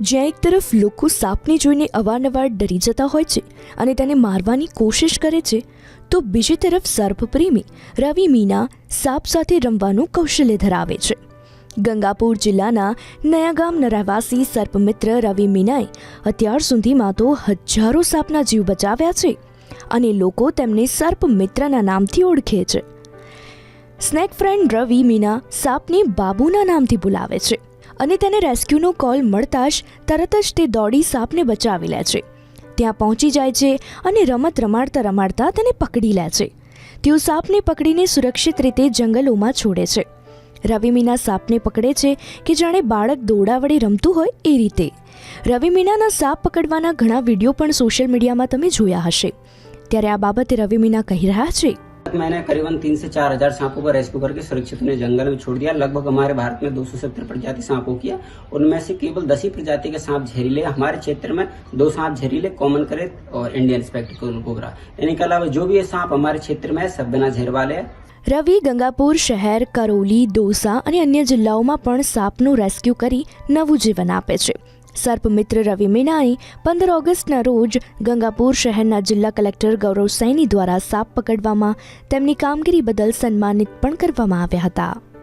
જ્યાં એક તરફ લોકો સાપને જોઈને અવારનવાર ડરી જતા હોય છે અને તેને મારવાની કોશિશ કરે છે, તો બીજી તરફ સર્પપ્રેમી રવિ મીના સાપ સાથે રમવાનું કૌશલ્ય ધરાવે છે. ગંગાપુર જિલ્લાના નયાગામના રહેવાસી સર્પમિત્ર રવિ મીનાએ અત્યાર સુધીમાં તો હજારો સાપના જીવ બચાવ્યા છે અને લોકો તેમને સર્પ મિત્રના નામથી ઓળખે છે. સ્નેક ફ્રેન્ડ રવિ મીના સાપને બાબુના નામથી બોલાવે છે. અને તેને રેસ્ક્યુનો કોલ મળતા જ તરત જ તે દોડી સાપને બચાવી લે છે. ત્યાં પહોંચી જાય છે અને રમત રમાડતા રમાડતા તેને પકડી લે છે. તેઓ સાપને પકડીને સુરક્ષિત રીતે જંગલોમાં છોડે છે. રવિ મીના સાપને પકડે છે કે જાણે બાળક દોડા વડે રમતું હોય એ રીતે. રવિ મીનાના સાપ પકડવાના ઘણા વીડિયો પણ સોશિયલ મીડિયામાં તમે જોયા હશે. ત્યારે આ બાબતે રવિ મીના કહી રહ્યા છે मैंने करीबन तीन से चार हजार सांपों को रेस्क्यू करके सुरक्षित उन्हें जंगल में छोड़ दिया लगभग हमारे भारत में दो सौ सत्तर प्रजाति सांपों की है उनमें से केवल दस ही प्रजाति के सांप जहरीले हैं। हमारे क्षेत्र में दो सांप जहरीले कॉमन करे और इंडियन स्पेक्टिकल कोबरा इनके अलावा जो भी ये सांप हमारे क्षेत्र में है सब बिना जहर वाले हैं રવિ ગંગાપુર શહેર કરોલી દોસા અને અન્ય જિલ્લાઓમાં પણ સાપનું રેસ્ક્યુ કરી નવું જીવન આપે છે સર્પ મિત્ર રવિ મીનાએ પંદર ઓગસ્ટના રોજ ગંગાપુર શહેરના જિલ્લા કલેક્ટર ગૌરવ સૈની દ્વારા સાપ પકડવામાં તેમની કામગીરી બદલ સન્માનિત પણ કરવામાં આવ્યા હતા.